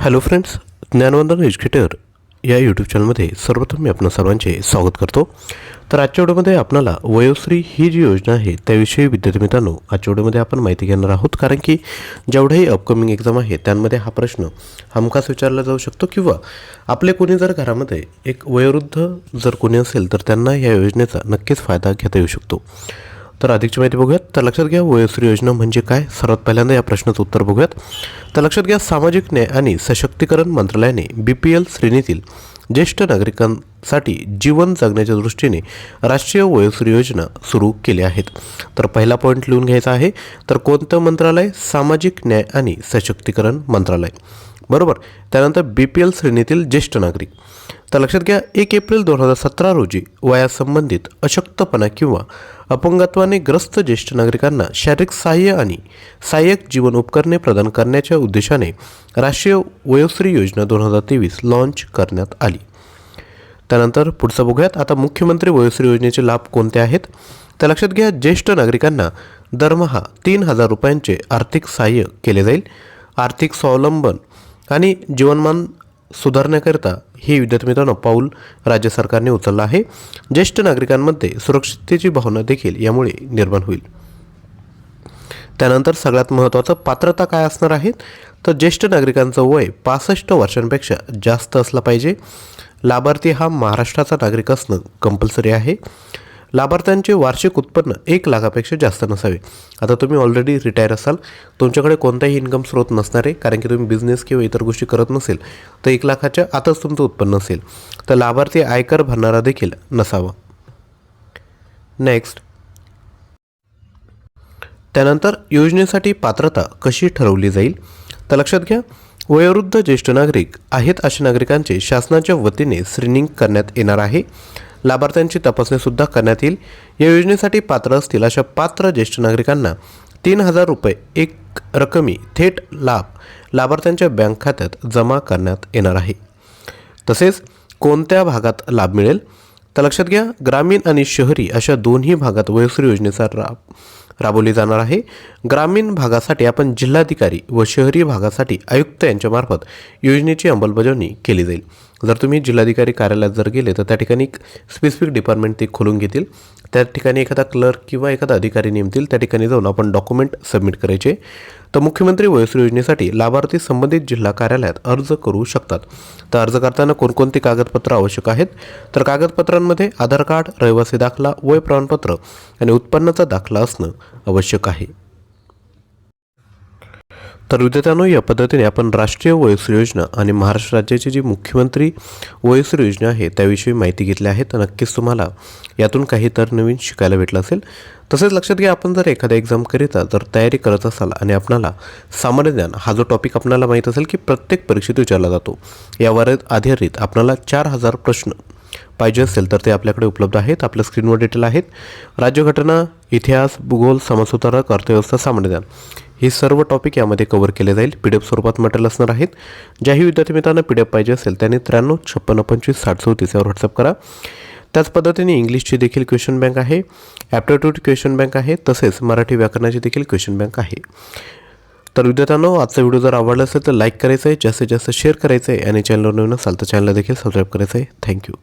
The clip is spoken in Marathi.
हॅलो फ्रेंड्स ज्ञानवंदन एज्युकेटर या यूट्यूब चॅनलमध्ये सर्वप्रथम मी आपणा सर्वांचे स्वागत करतो. तर आजच्या व्हिडिओमध्ये आपणाला वयोश्री ही जी योजना आहे त्याविषयी विद्यार्थी मित्रांनो आजच्या व्हिडिओमध्ये आपण माहिती घेणार आहोत. कारण की जेवढ्याही अपकमिंग एक्झाम आहे त्यांमध्ये हा प्रश्न हमखास विचारला जाऊ शकतो. किंवा आपले कोणी जर घरामध्ये एक वयोवृद्ध जर कोणी असेल तर त्यांना या योजनेचा नक्कीच फायदा घेता येऊ शकतो. तर अधिकची माहिती बघूयात. तर लक्षात घ्या वयोश्री योजना म्हणजे काय? सर्वात पहिल्यांदा या प्रश्नाचं उत्तर बघूयात. तर लक्षात घ्या सामाजिक न्याय आणि सशक्तीकरण मंत्रालयाने बी पी एल श्रेणीतील ज्येष्ठ नागरिकांसाठी जीवन जगण्याच्या दृष्टीने राष्ट्रीय वयोश्री योजना सुरू केली आहेत. तर पहिला पॉईंट लिहून घ्यायचा आहे. तर कोणतं मंत्रालय? सामाजिक न्याय आणि सशक्तीकरण मंत्रालय. बरोबर? त्यानंतर बी पी एल श्रेणीतील ज्येष्ठ नागरिक. तर लक्षात घ्या एक एप्रिल दोन हजार सतरा रोजी वयासंबंधित अशक्तपणा किंवा अपंगत्वाने ग्रस्त ज्येष्ठ नागरिकांना शारीरिक सहाय्य आणि सहाय्यक जीवन उपकरणे प्रदान करण्याच्या उद्देशाने राष्ट्रीय वयोश्री योजना दोन हजार तेवीस लॉन्च करण्यात आली. त्यानंतर पुढचं बघूयात. आता मुख्यमंत्री वयोश्री योजनेचे लाभ कोणते आहेत? तर लक्षात घ्या ज्येष्ठ नागरिकांना दरमहा तीन हजार रुपयांचे आर्थिक सहाय्य केले जाईल. आर्थिक स्वावलंबन आणि जीवनमान सुधारण्याकरिता हे विद्यार्थी मित्रांनो पाऊल राज्य सरकारने उचललं आहे. ज्येष्ठ नागरिकांमध्ये सुरक्षिततेची भावना देखील यामुळे निर्माण होईल. त्यानंतर सगळ्यात महत्त्वाचं पात्रता काय असणार आहे? तर ज्येष्ठ नागरिकांचं वय पासष्ट वर्षांपेक्षा जास्त असलं पाहिजे. लाभार्थी हा महाराष्ट्राचा नागरिक असणं कंपल्सरी आहे. लाभार्थ्यांचे वार्षिक उत्पन्न एक लाखापेक्षा जास्त नसावे. आता तुम्ही ऑलरेडी रिटायर असाल. तुमच्याकडे कोणताही इन्कम स्रोत नसणारे कारण की तुम्ही बिझनेस किंवा इतर गोष्टी करत नसेल तर एक लाखाच्या आतच तुमचं उत्पन्न असेल. तर लाभार्थी आयकर भरणारा देखील नसावा. नेक्स्ट त्यानंतर योजनेसाठी पात्रता कशी ठरवली जाईल? तर लक्षात घ्या वयोवृद्ध ज्येष्ठ नागरिक आहेत अशा नागरिकांचे शासनाच्या वतीने स्क्रीनिंग करण्यात येणार आहे. लाभार्थ्यांची तपासणीसुद्धा करण्यात येईल. या योजनेसाठी पात्र असतील अशा पात्र ज्येष्ठ नागरिकांना तीन हजार रुपये एक रकमी थेट लाभ लाभार्थ्यांच्या बँक खात्यात जमा करण्यात येणार आहे. तसेच कोणत्या भागात लाभ मिळेल? तर लक्षात घ्या ग्रामीण आणि शहरी अशा दोन्ही भागात वयोश्री योजनेचा लाभ राबवली जाणार आहे. ग्रामीण भागासाठी आपण जिल्हाधिकारी व शहरी भागासाठी आयुक्त यांच्यामार्फत योजनेची अंमलबजावणी केली जाईल. जर तुम्ही जिल्हाधिकारी कार्यालयात जर गेले तर त्या ठिकाणी स्पेसिफिक डिपार्टमेंट ते खोलून घेतील. त्या ठिकाणी एखादा क्लर्क किंवा एखादा अधिकारी नेमतील. त्या ठिकाणी जाऊन आपण डॉक्युमेंट सबमिट करायचे. तर मुख्यमंत्री वयोश्री योजनेसाठी लाभार्थी संबंधित जिल्हा कार्यालयात अर्ज करू शकतात. तर अर्ज करताना कोणकोणती कागदपत्र आवश्यक आहेत? तर कागदपत्रांमध्ये आधार कार्ड रहिवासी दाखला वय प्रमाणपत्र आणि उत्पन्नाचा दाखला असणं आवश्यक आहे. तर विद्यार्थ्यांनो या पद्धतीने आपण राष्ट्रीय वयोश्री योजना आणि महाराष्ट्र राज्याची जी मुख्यमंत्री वयोश्री योजना आहे त्याविषयी माहिती घेतली आहे. तर नक्कीच तुम्हाला यातून काही तर नवीन शिकायला भेटलं असेल. तसेच लक्षात घ्या आपण जर एखाद्या एक्झामकरिता जर तयारी करत असाल आणि आपणाला सामान्य ज्ञान हा जो टॉपिक आपल्याला माहीत असेल की प्रत्येक परीक्षेत विचारला जातो यावर आधारित आपणाला चार हजार प्रश्न पाहिजे असेल तर ते आपल्याकडे उपलब्ध आहेत. आपल्या स्क्रीनवर डिटेल आहेत. राज्यघटना इतिहास भूगोल समाजसुधारक अर्थव्यवस्था सामान्य ज्ञान. हे सर्व टॉपिक यामध्ये कव्हर केले जाईल. पी डी एफ स्वरूपात मटेरियल असणार आहेत. ज्याही विद्यार्थी मित्रांना पी डी एफ पाहिजे असेल त्यांनी त्र्याण्णव छप्पन्न पंचवीस साठ चौतीस यावर व्हॉट्सअप करा. त्याच पद्धतीने इंग्लिशची देखील क्वेश्चन बँक आहे. ॲप्टिट्यूड क्वेश्चन बँक आहे. तसेच मराठी व्याकरणाची देखील क्वेश्चन बँक आहे. तर विद्यार्थ्यांनो आजचा व्हिडिओ जर आवडला असेल तर लाईक करायचं आहे जास्तीत जास्त शेअर करायचं आहे आणि चॅनलवर नवीन असाल तर चॅनलला देखील सबस्क्राईब करायचं आहे थँक्यू